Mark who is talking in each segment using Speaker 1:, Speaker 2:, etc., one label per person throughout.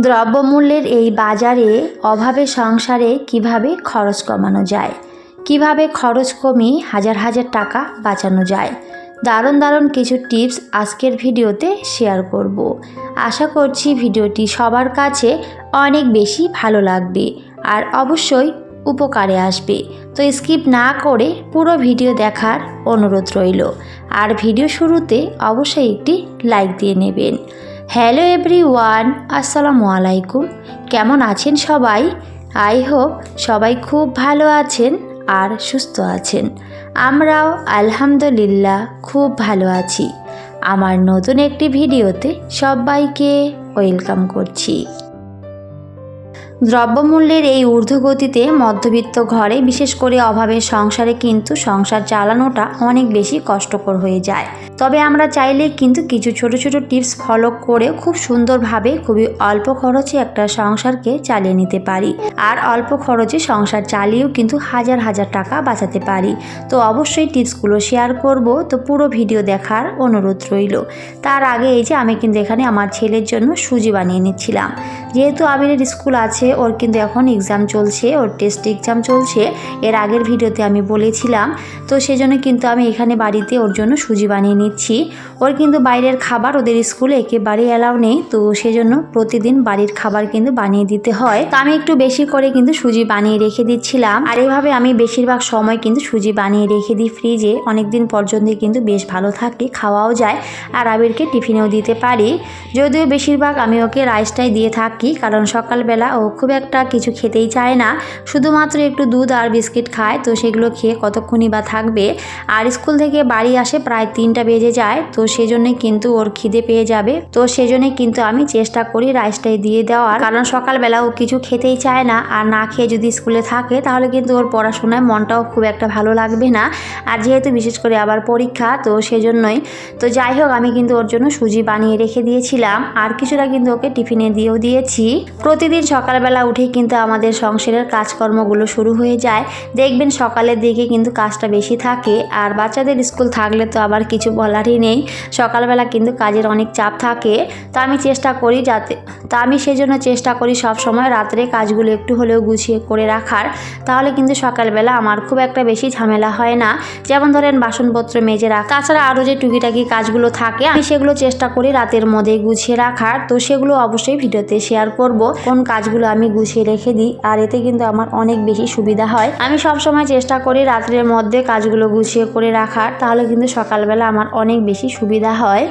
Speaker 1: দ্রব্যমূল্যের এই বাজারে অভাবে সংসারে কীভাবে খরচ কমানো যায়? কীভাবে খরচ কমিয়ে হাজার হাজার টাকা বাঁচানো যায়? দারুণ দারুণ কিছু টিপস আজকের ভিডিওতে শেয়ার করব। আশা করছি ভিডিওটি সবার কাছে অনেক বেশি ভালো লাগবে আর অবশ্যই উপকারে আসবে। তো স্কিপ না করে পুরো ভিডিও দেখার অনুরোধ রইল। আর ভিডিও শুরুতে অবশ্যই একটি লাইক দিয়ে নেবেন। হ্যালো এভরি ওয়ান আসসালামু আলাইকুম কেমন আছেন সবাই? আই হোপ সবাই খুব ভালো আছেন আর সুস্থ আছেন। আমরাও আলহামদুলিল্লাহ খুব ভালো আছি। আমার নতুন একটি ভিডিওতে সবাইকে ওয়েলকাম করছি। দ্রব্যমূল্যের এই ঊর্ধ্বগতিতে মধ্যবিত্ত ঘরে বিশেষ করে অভাবের সংসারে কিন্তু সংসার চালানোটা অনেক বেশি কষ্টকর হয়ে যায়। তবে আমরা চাইলে কিন্তু কিছু ছোট ছোট টিপস ফলো করে খুব সুন্দরভাবে খুবই অল্প খরচে একটা সংসারকে চালিয়ে নিতে পারি। আর অল্প খরচে সংসার চালিয়েও কিন্তু হাজার হাজার টাকা বাঁচাতে পারি। তো অবশ্যই টিপসগুলো শেয়ার করব। তো পুরো ভিডিও দেখার অনুরোধ রইল। তার আগে এই যে আমি কিন্তু এখানে আমার ছেলের জন্য সুজি বানিয়ে নিচ্ছিলাম। যেহেতু আবিরের স্কুল আছে ওর কিন্তু এখন এক্সাম চলছে, ওর টেস্ট এক্সাম চলছে। এর আগের ভিডিওতে আমি বলেছিলাম, তো সেজন্য কিন্তু আমি এখানে বাড়িতে ওর জন্য সুজি বানিয়ে নিচ্ছি। ওর কিন্তু বাইরের খাবার ওদের স্কুলে একেবারেই অ্যালাউ নেই, তো সেজন্য প্রতিদিন বাড়ির খাবার কিন্তু বানিয়ে দিতে হয়। তো আমি একটু বেশি করে কিন্তু সুজি বানিয়ে রেখে দিচ্ছিলাম। আর এইভাবে আমি বেশিরভাগ সময় কিন্তু সুজি বানিয়ে রেখে দিই ফ্রিজে অনেক দিন পর্যন্ত কিন্তু বেশ ভালো থাকে, খাওয়াও যায়, আর আবিরকে টিফিনেও দিতে পারি। যদিও বেশিরভাগ আমি ওকে রাইসটাই দিয়ে থাকি, কারণ সকালবেলা ও খুব একটা কিছু খেতেই চায় না। শুধুমাত্র একটু দুধ আর বিস্কিট খায়, তো সেগুলো খেয়ে কতক্ষণই বা থাকবে। আর স্কুল থেকে বাড়ি আসে প্রায় তিনটা বেজে যায়, তো সেজন্যে কিন্তু ওর খিদে পেয়ে যাবে। তো সেজন্যে কিন্তু আমি চেষ্টা করি রাইসটাই দিয়ে দেওয়ার। কারণ সকালবেলা ও কিছু খেতেই চায় না, আর না খেয়ে যদি স্কুলে থাকে, তাহলে কিন্তু ওর পড়াশোনায় মনটাও খুব একটা ভালো লাগবে না। আর যেহেতু বিশেষ করে আবার পরীক্ষা, তো সেজন্যই। তো যাই হোক, আমি কিন্তু ওর জন্য সুজি বানিয়ে রেখে দিয়েছিলাম। আর কিছুটা কিন্তু ওকে টিফিনে দিয়েও দিয়েছি। প্রতিদিন সকালবেলা উঠেই কিন্তু আমাদের সংসারের কাজকর্মগুলো শুরু হয়ে যায়। দেখবেন সকালের দিকে কিন্তু কাজটা বেশি থাকে, আর বাচ্চাদের স্কুল থাকলে তো আবার কিছু বলারই নেই। সকালবেলা কিন্তু কাজের অনেক চাপ থাকে। তা আমি চেষ্টা করি যাতে, তা আমি সেজন্য চেষ্টা করি সব সময় রাত্রে কাজগুলো একটু হলেও গুছিয়ে করে রাখার। তাহলে কিন্তু সকালবেলা আমার খুব একটা বেশি ঝামেলা হয় না। যেমন ধরেন বাসনপত্র মেজে রাখা, তাছাড়া আরও যে টুকিটাকি কাজগুলো থাকে, আমি সেগুলো চেষ্টা করি রাতের মধ্যে গুছিয়ে রাখার। তো সেগুলো অবশ্যই ভিডিওতে শেয়ার করব, কোন কাজগুলো আমি গুছিয়ে রেখে দিই, আর এতে কিন্তু আমার অনেক বেশি সুবিধা হয়। আমি সব সময় চেষ্টা করি রাত্রের মধ্যে কাজগুলো গুছিয়ে করে রাখার, তাহলে কিন্তু সকালবেলা আমার অনেক বেশি সুবিধা হয়।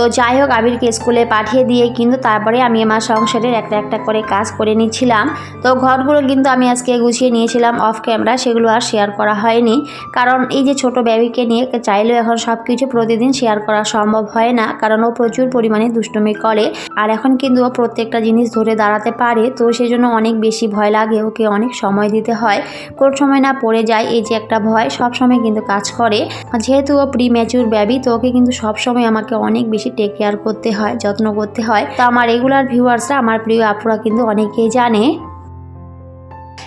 Speaker 1: তো যাই হোক, আবিরকে স্কুলে পাঠিয়ে দিয়ে কিন্তু তারপরে আমি আমার সংসারের একটা একটা করে কাজ করে নিচ্ছিলাম। তো ঘরগুলো কিন্তু আমি আজকে গুছিয়ে নিয়েছিলাম অফ ক্যামেরা সেগুলো আর শেয়ার করা হয়নি। কারণ এই যে ছোট বেবিকে নিয়ে চাইলেও এখন সব কিছু প্রতিদিন শেয়ার করা সম্ভব হয় না, কারণ ও প্রচুর পরিমাণে দুষ্টুমি করে। আর এখন কিন্তু ও প্রত্যেকটা জিনিস ধরে দাঁড়াতে পারে, তো সেই জন্য অনেক বেশি ভয় লাগে, ওকে অনেক সময় দিতে হয়। কোন সময় না পড়ে যায়, এই যে একটা ভয় সব সময় কিন্তু কাজ করে। যেহেতু ও প্রি ম্যাচুর বেবি তো ওকে কিন্তু সব সময় আমাকে অনেক বেশি টেক কেয়ার করতে হয়, যত্ন করতে হয়। তো আমার রেগুলার ভিউয়ার্সরা আমার প্রিয় আপুরা কিন্তু অনেকেই জানে।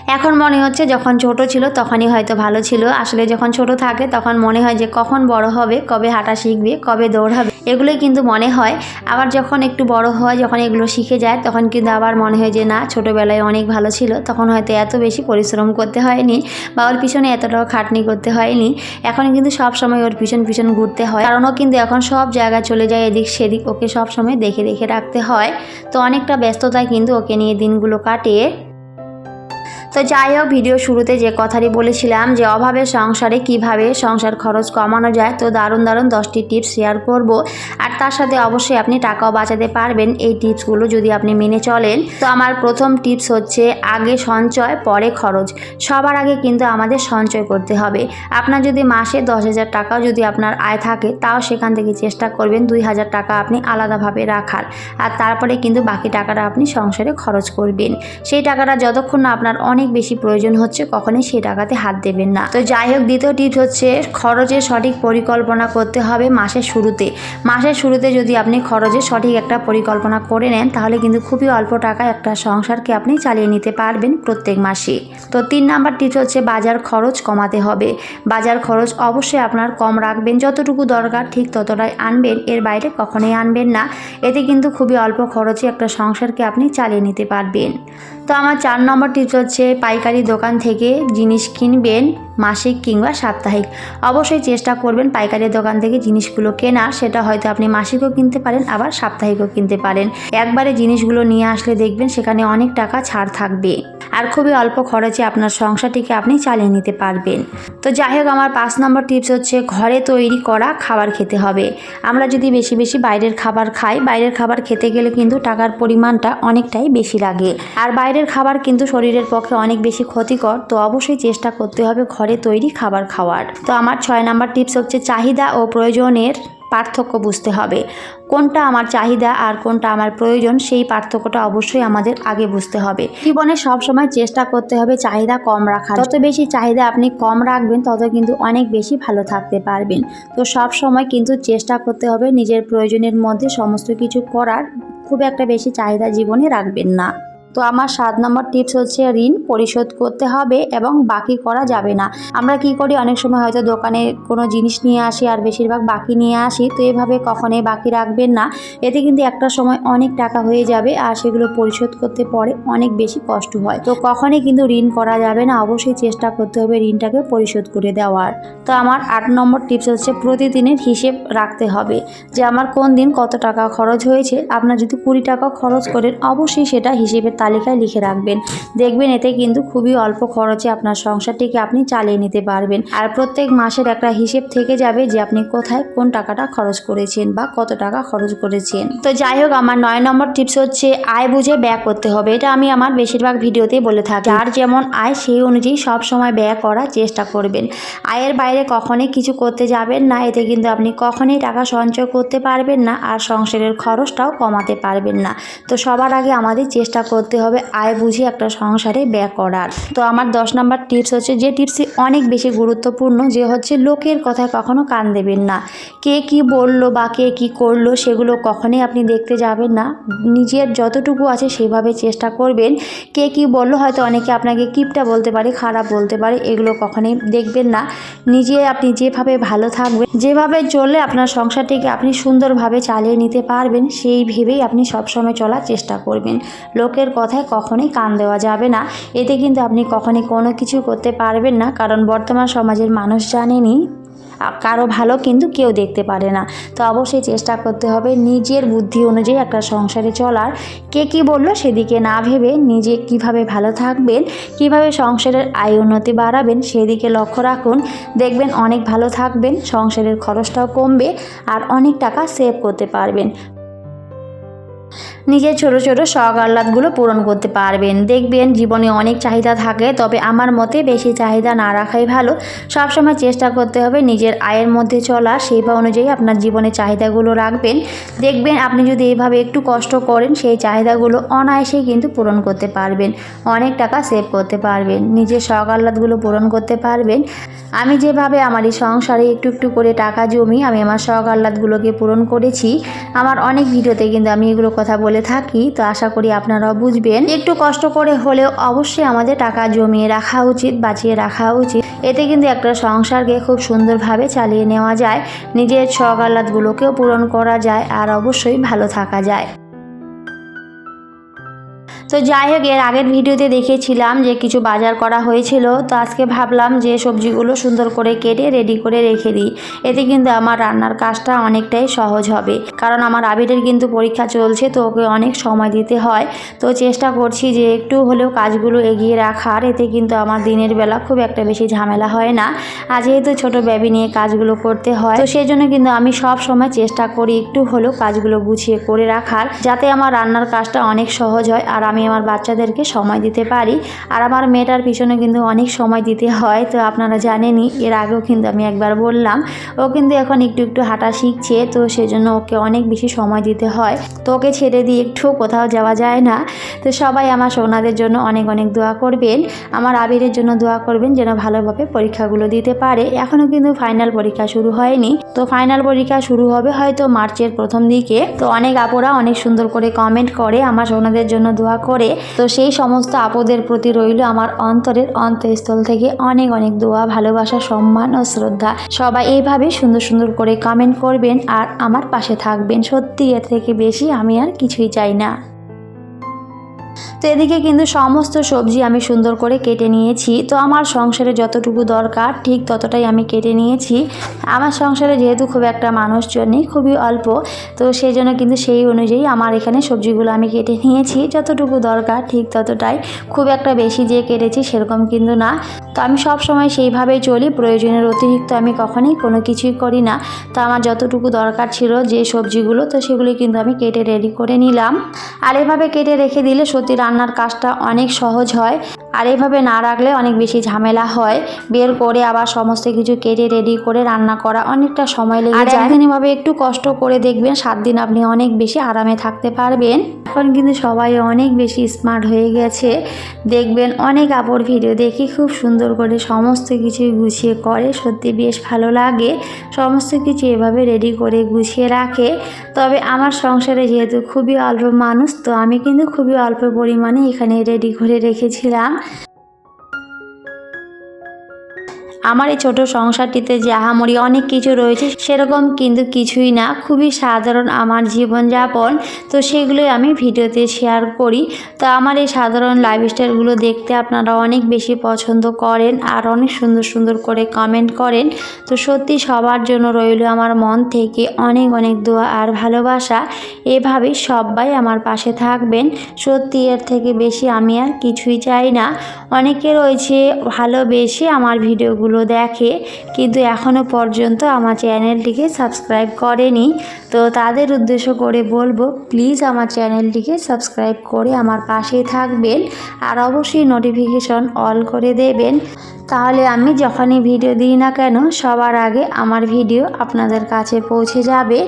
Speaker 1: এখন মনে হচ্ছে যখন ছোট ছিল তখনই হয়তো ভালো ছিল। আসলে যখন ছোট থাকে তখন মনে হয় যে কখন বড় হবে, কবে হাঁটা শিখবে, কবে দৌড়াবে, এগুলোই কিন্তু মনে হয়। আবার যখন একটু বড় হয়, যখন এগুলো শিখে যায়, তখন কিন্তু আবার মনে হয় যে না, ছোটোবেলায় অনেক ভালো ছিল। তখন হয়তো এত বেশি পরিশ্রম করতে হয়নি বা ওর পিছনে এতটাও খাটনি করতে হয়নি। এখন কিন্তু সব সময় ওর পিছন পিছন ঘুরতে হয়। কারণ ও কিন্তু এখন সব জায়গায় চলে যায়, এদিক সেদিক ওকে সব সময় দেখে দেখে রাখতে হয়। তো অনেকটা ব্যস্ততায় কিন্তু ওকে নিয়ে দিনগুলো কাটে তো যাই হোক, ভিডিও শুরুতে যে কথাটি বলেছিলাম যে অভাবে সংসারে কীভাবে সংসার খরচ কমানো যায়, তো দারুণ দারুণ দশটি টিপস শেয়ার করব। আর তার সাথে অবশ্যই আপনি টাকাও বাঁচাতে পারবেন এই টিপসগুলো যদি আপনি মেনে চলেন। তো আমার প্রথম টিপস হচ্ছে আগে সঞ্চয়, পরে খরচ। সবার আগে কিন্তু আমাদের সঞ্চয় করতে হবে। আপনার যদি মাসে দশ হাজার টাকাও যদি আপনার আয় থাকে, তাও সেখান থেকে চেষ্টা করবেন দুই হাজার টাকা আপনি আলাদাভাবে রাখার। আর তারপরে কিন্তু বাকি টাকাটা আপনি সংসারে খরচ করবেন। সেই টাকাটা যতক্ষণ না আপনার অনেক অনেক বেশি প্রয়োজন হচ্ছে, কখনোই সেই টাকাতে হাত দেবেন না। তো যাই হোক, দ্বিতীয় টিপস হচ্ছে খরচের সঠিক পরিকল্পনা করতে হবে মাসের শুরুতে। মাসের শুরুতে যদি আপনি খরচের সঠিক একটা পরিকল্পনা করে নেন, তাহলে কিন্তু খুবই অল্প টাকায় একটা সংসারকে আপনি চালিয়ে নিতে পারবেন প্রত্যেক মাসে। তো তিন নাম্বার টিপস হচ্ছে বাজার খরচ কমাতে হবে। বাজার খরচ অবশ্যই আপনার কম রাখবেন, যতটুকু দরকার ঠিক ততটাই আনবেন, এর বাইরে কখনোই আনবেন না। এতে কিন্তু খুবই অল্প খরচে একটা সংসারকে আপনি চালিয়ে নিতে পারবেন। তো আমার চার নম্বর টিপস হচ্ছে পাইকারি দোকান থেকে জিনিস কিনবেন মাসিক কিংবা সাপ্তাহিক। অবশ্যই চেষ্টা করবেন পাইকারি দোকান থেকে জিনিসগুলো কেনার, সেটা হয়তো আপনি মাসিকও কিনতে পারেন, আবার সাপ্তাহিকও কিনতে পারেন। একবারে জিনিসগুলো নিয়ে আসলে দেখবেন সেখানে অনেক টাকা ছাড় থাকবে। আর খুবই অল্প খরচে আপনার সংসারটিকে আপনি চালিয়ে নিতে পারবেন। তো যাই হোক, আমার পাঁচ নম্বর টিপস হচ্ছে ঘরে তৈরি করা খাবার খেতে হবে। আমরা যদি বেশি বেশি বাইরের খাবার খাই, বাইরের খাবার খেতে গেলে কিন্তু টাকার পরিমাণটা অনেকটাই বেশি লাগে। আর বাইরের খাবার কিন্তু শরীরের পক্ষে অনেক বেশি ক্ষতিকর, তো অবশ্যই চেষ্টা করতে হবে ঘরে তৈরি খাবার খাওয়ার। তো আমার ছয় নম্বর টিপস হচ্ছে চাহিদা ও প্রয়োজনের পার্থক্য বুঝতে হবে। কোনটা আমার চাহিদা আর কোনটা আমার প্রয়োজন, সেই পার্থক্যটা অবশ্যই আমাদের আগে বুঝতে হবে। জীবনে সব সময় চেষ্টা করতে হবে চাহিদা কম রাখার। যত বেশি চাহিদা আপনি কম রাখবেন, তত কিন্তু অনেক বেশি ভালো থাকতে পারবেন। তো সব সময় কিন্তু চেষ্টা করতে হবে, নিজের প্রয়োজনের মধ্যে সমস্ত কিছু করার। খুব একটা বেশি চাহিদা জীবনে রাখবেন না। তো আমার সাত নম্বর টিপস হচ্ছে ঋণ পরিশোধ করতে হবে এবং বাকি করা যাবে না। আমরা কি করি? অনেক সময় হয়তো দোকানে কোনো জিনিস নিয়ে আসি আর বেশিরভাগ বাকি নিয়ে আসি, তো এভাবে কখনোই বাকি রাখবেন না। এতে কিন্তু একটা সময় অনেক টাকা হয়ে যাবে আর সেগুলো পরিশোধ করতে পরে অনেক বেশি কষ্ট হয়। তো কখনই কিন্তু ঋণ করা যাবে না। অবশ্যই চেষ্টা করতে হবে ঋণটাকে পরিশোধ করে দেওয়ার। তো আমার আট নম্বর টিপস হচ্ছে প্রতিদিনের হিসেব রাখতে হবে যে আমার কোন দিন কত টাকা খরচ হয়েছে। আপনার যদি কুড়ি টাকা খরচ করেন, অবশ্যই সেটা হিসেবের তালিকায় লিখে রাখবেন। দেখবেন এতে কিন্তু খুবই অল্প খরচে আপনার সংসারটিকে আপনি চালিয়ে নিতে পারবেন। আর প্রত্যেক মাসের একটা হিসেব থেকে যাবে যে আপনি কোথায় কোন টাকাটা খরচ করেছেন বা কত টাকা খরচ করেছেন। তো যাই হোক, আমার নয় নম্বর টিপস হচ্ছে আয় বুঝে ব্যয় করতে হবে। এটা আমি আমার বেশিরভাগ ভিডিওতেই বলে থাকি। আর যেমন আয়, সেই অনুযায়ী সব সময় ব্যয় করার চেষ্টা করবেন। আয়ের বাইরে কখনোই কিছু করতে যাবেন না। এতে কিন্তু আপনি কখনোই টাকা সঞ্চয় করতে পারবেন না আর সংসারের খরচটাও কমাতে পারবেন না। তো সবার আগে আমাদের চেষ্টা করতে হবে, আয় বুঝে একটা সংসারে ব্যয় করার। তো আমার দশ নম্বর টিপস হচ্ছে, যে টিপসটি অনেক বেশি গুরুত্বপূর্ণ, যে হচ্ছে লোকের কথায় কখনো কান দেবেন না। কে কি বলল বা কে কি করল সেগুলো কখনোই আপনি দেখতে যাবেন না। নিজের যতটুকু আছে সেভাবে চেষ্টা করবেন। কে কি বলল হয়তো অনেকে আপনাকে কিপটা বলতে পারে, খারাপ বলতে পারে, এগুলো কখনোই দেখবেন না। নিজে আপনি যেভাবে ভালো থাকবেন, যেভাবে চললে আপনার সংসারটিকে আপনি সুন্দরভাবে চালিয়ে নিতে পারবেন, সেই ভেবেই আপনি সবসময় চলার চেষ্টা করবেন। লোকের কথায় কখনোই কান দেওয়া যাবে না। এতে কিন্তু আপনি কখনই কোনো কিছু করতে পারবেন না, কারণ বর্তমান সমাজের মানুষ জানেনি, কারও ভালো কিন্তু কেউ দেখতে পারে না। তো অবশ্যই চেষ্টা করতে হবে নিজের বুদ্ধি অনুযায়ী একটা সংসারে চলার। কে কি বলল সেদিকে না ভেবে নিজে কীভাবে ভালো থাকবেন, কীভাবে সংসারের আয় উন্নতি বাড়াবেন সেদিকে লক্ষ্য রাখুন। দেখবেন অনেক ভালো থাকবেন, সংসারের খরচটাও কমবে আর অনেক টাকা সেভ করতে পারবেন। নিজের ছোট ছোট শখ আহ্লাদগুলো পূরণ করতে পারবেন। দেখবেন জীবনে অনেক চাহিদা থাকে, তবে আমার মতে বেশি চাহিদা না রাখাই ভালো। সবসময় চেষ্টা করতে হবে নিজের আয়ের মধ্যে চলা সেবা অনুযায়ী আপনার জীবনে চাহিদাগুলো রাখবেন। দেখবেন আপনি যদি এইভাবে একটু কষ্ট করেন, সেই চাহিদাগুলো অনায়াসেই কিন্তু পূরণ করতে পারবেন। অনেক টাকা সেভ করতে পারবেন, নিজের শখ আহ্লাদগুলো পূরণ করতে পারবেন। আমি যেভাবে আমার এই সংসারে একটু একটু করে টাকা জমি, আমি আমার শখ আহ্লাদগুলোকে পূরণ করেছি। আমার অনেক ভিডিওতে কিন্তু আমি এগুলো কথা বলে থাকি, তো আশা করি আপনারাও বুঝবেন। একটু কষ্ট করে হলেও অবশ্যই আমাদের টাকা জমিয়ে রাখা উচিত, বাঁচিয়ে রাখা উচিত। এতে কিন্তু একটা সংসারকে খুব সুন্দরভাবে চালিয়ে নেওয়া যায়। নিজের শখ পূরণ করা যায় আর অবশ্যই ভালো থাকা যায়। তো যাই হোক, এর আগের ভিডিওতে দেখেছিলাম যে কিছু বাজার করা হয়েছিল। তো আজকে ভাবলাম যে সবজিগুলো সুন্দর করে কেটে রেডি করে রেখে দিই। এতে কিন্তু আমার রান্নার কাজটা অনেকটাই সহজ হবে। কারণ আমার আবিরের কিন্তু পরীক্ষা চলছে, তো ওকে অনেক সময় দিতে হয়। তো চেষ্টা করছি যে একটু হলেও কাজগুলো এগিয়ে রাখার। এতে কিন্তু আমার দিনের বেলা খুব একটা বেশি ঝামেলা হয় না। আর যেহেতু ছোটো বেবি নিয়ে কাজগুলো করতে হয়, তো সেই জন্য কিন্তু আমি সব সময় চেষ্টা করি একটু হলেও কাজগুলো গুছিয়ে করে রাখার, যাতে আমার রান্নার কাজটা অনেক সহজ হয়। আর আমি আমার বাচ্চাদেরকে সময় দিতে পারি। আর আমার মেয়েটার পিছনে কিন্তু অনেক সময় দিতে হয়, তো আপনারা জানেনই, এর আগেও কিন্তু আমি একবার বললাম। ও কিন্তু এখন একটু একটু হাঁটা শিখছে, তো সেজন্য ওকে অনেক বেশি সময় দিতে হয়। তো ওকে ছেড়ে দিয়ে একটু কোথাও যাওয়া যায় না। তো সবাই আমার সোনাদের জন্য অনেক অনেক দোয়া করবেন। আমার আবিরের জন্য দোয়া করবেন যেন ভালোভাবে পরীক্ষাগুলো দিতে পারে। এখনও কিন্তু ফাইনাল পরীক্ষা শুরু হয়নি। তো ফাইনাল পরীক্ষা শুরু হবে হয়তো মার্চের প্রথম দিকে। তো অনেক আপুরা অনেক সুন্দর করে কমেন্ট করে, আমার সোনাদের জন্য দোয়া তো সেই সমস্ত আপদের প্রতি রইল আমার অন্তরের অন্তঃস্থল থেকে অনেক অনেক দোয়া, ভালোবাসা, সম্মান ও শ্রদ্ধা। সবাই এইভাবে সুন্দর সুন্দর করে কমেন্ট করবেন আর আমার পাশে থাকবেন। সত্যি এর থেকে বেশি আমি আর কিছুই চাই না। তো এদিকে কিন্তু সমস্ত সবজি আমি সুন্দর করে কেটে নিয়েছি। তো আমার সংসারে যতটুকু দরকার, ঠিক ততটাই আমি কেটে নিয়েছি। আমার সংসারে যেহেতু খুব একটা মানুষজন নেই, খুবই অল্প, তো সেই জন্য কিন্তু সেই অনুযায়ী আমার এখানে সবজিগুলো আমি কেটে নিয়েছি। যতটুকু দরকার, ঠিক ততটাই। খুব একটা বেশি যে কেটেছি সেরকম কিন্তু না। তো আমি সব সময় সেইভাবেই চলি, প্রয়োজনের অতিরিক্ত আমি কখনোই কোনো কিছুই করি না। তো আমার যতটুকু দরকার ছিল যে সবজিগুলো, তো সেগুলি কিন্তু আমি কেটে রেডি করে নিলাম। আর এভাবে কেটে রেখে দিলে রান্নার কাজটা অনেক সহজ হয়। আর এভাবে না রাখলে অনেক বেশি ঝামেলা হয়। বের করে আবার সমস্ত কিছু কেটে রেডি করে রান্না করা অনেকটা সময় লেগে যায়। এভাবে একটু কষ্ট করে দেখবেন সাত দিন আপনি অনেক বেশি আরামে থাকতে পারবেন। এখন কিন্তু সবাই অনেক বেশি স্মার্ট হয়ে গেছে। দেখবেন অনেক আপর ভিডিও দেখি খুব সুন্দর করে সমস্ত কিছু গুছিয়ে করে। সত্যি বেশ ভালো লাগে। সমস্ত কিছু এভাবে রেডি করে গুছিয়ে রাখে। তবে আমার সংসারে যেহেতু খুবই অল্প মানুষ তো আমি কিন্তু খুবই অল্প পরিমাণে এখানে রেডি করে রেখেছিলাম। আমার এই ছোট সংসারটিতে যে আহামরি অনেক কিছু রয়েছে, সেরকম কিন্তু কিছুই না। খুবই সাধারণ আমার জীবনযাপন। তো সেগুলোই আমি ভিডিওতে শেয়ার করি। তো আমার এই সাধারণ লাইফস্টাইলগুলো দেখতে আপনারা অনেক বেশি পছন্দ করেন আর অনেক সুন্দর সুন্দর করে কমেন্ট করেন। তো সত্যি সবার জন্য রইল আমার মন থেকে অনেক অনেক দোয়া আর ভালোবাসা। এভাবেই সবাই আমার পাশে থাকবেন। সত্যি এর থেকে বেশি আমি আর কিছুই চাই না। অনেকে রয়েছে ভালোবেসে আমার ভিডিওগুলো দেখে। কিন্তু এখনও পর্যন্ত আমার চ্যানেলটিকে সাবস্ক্রাইব করেনি। তো তাদের উদ্দেশ্য করে বলব প্লিজ আমার চ্যানেলটিকে সাবস্ক্রাইব করে আমার পাশে থাকবেন। আর অবশ্যই নোটিফিকেশন অল করে দেবেন। তাহলে আমি যখনই ভিডিও দিই না কেন, সবার আগে আমার ভিডিও আপনাদের কাছে পৌঁছে যাবে।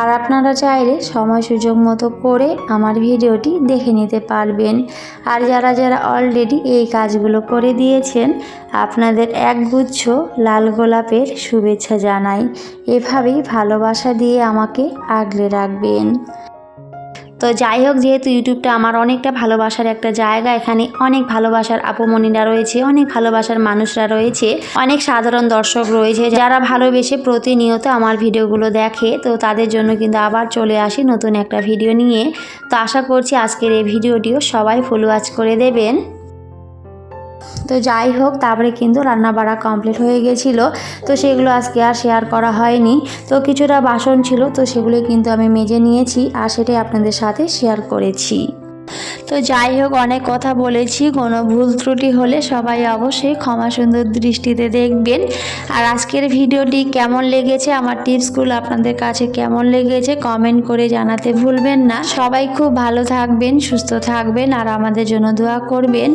Speaker 1: আর আপনারা চাইলে সময় সুযোগ মতো করে আমার ভিডিওটি দেখে নিতে পারবেন। আর যারা যারা অলরেডি এই কাজগুলো করে দিয়েছেন, আপনাদের একগুচ্ছ লাল গোলাপের শুভেচ্ছা জানাই। এভাবেই ভালোবাসা দিয়ে আমাকে আগলে রাখবেন। তো যাই হোক, যেহেতু ইউটিউবটা আমার অনেকটা ভালোবাসার একটা জায়গা, এখানে অনেক ভালোবাসার আপমনিরা রয়েছে, অনেক ভালোবাসার মানুষরা রয়েছে, অনেক সাধারণ দর্শক রয়েছে, যারা ভালোবেসে প্রতিনিয়ত আমার ভিডিওগুলো দেখে, তো তাদের জন্য কিন্তু আবার চলে আসি নতুন একটা ভিডিও নিয়ে। তো আশা করছি আজকের এই ভিডিওটিও সবাই ফলো আজ করে দেবেন। তো যাই হোক, তারপরে কিন্তু রান্না বাড়া কমপ্লিট হয়ে গেছিল। তো সেগুলো আজকে আর শেয়ার করা হয়নি। তো কিছুটা বাসন ছিল, তো সেগুলো কিন্তু আমি মেজে নিয়েছি আর সেটাই আপনাদের সাথে শেয়ার করেছি। তো যাই হোক, অনেক কথা বলেছি। কোনো ভুল ত্রুটি হলে সবাই অবশ্যই ক্ষমা সুন্দর দৃষ্টিতে দেখবেন। আর আজকের ভিডিওটি কেমন লেগেছে, আমার টিপসগুলো আপনাদের কাছে কেমন লেগেছে কমেন্ট করে জানাতে ভুলবেন না। সবাই খুব ভালো থাকবেন, সুস্থ থাকবেন, আর আমাদের জন্য দোয়া করবেন।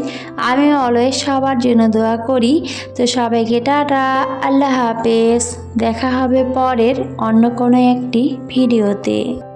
Speaker 1: আমি অলওয়েজ সবার জন্য দোয়া করি। তো সবাইকে টাটা, আল্লাহ হাফেজ। দেখা হবে পরের অন্য কোনো একটি ভিডিওতে।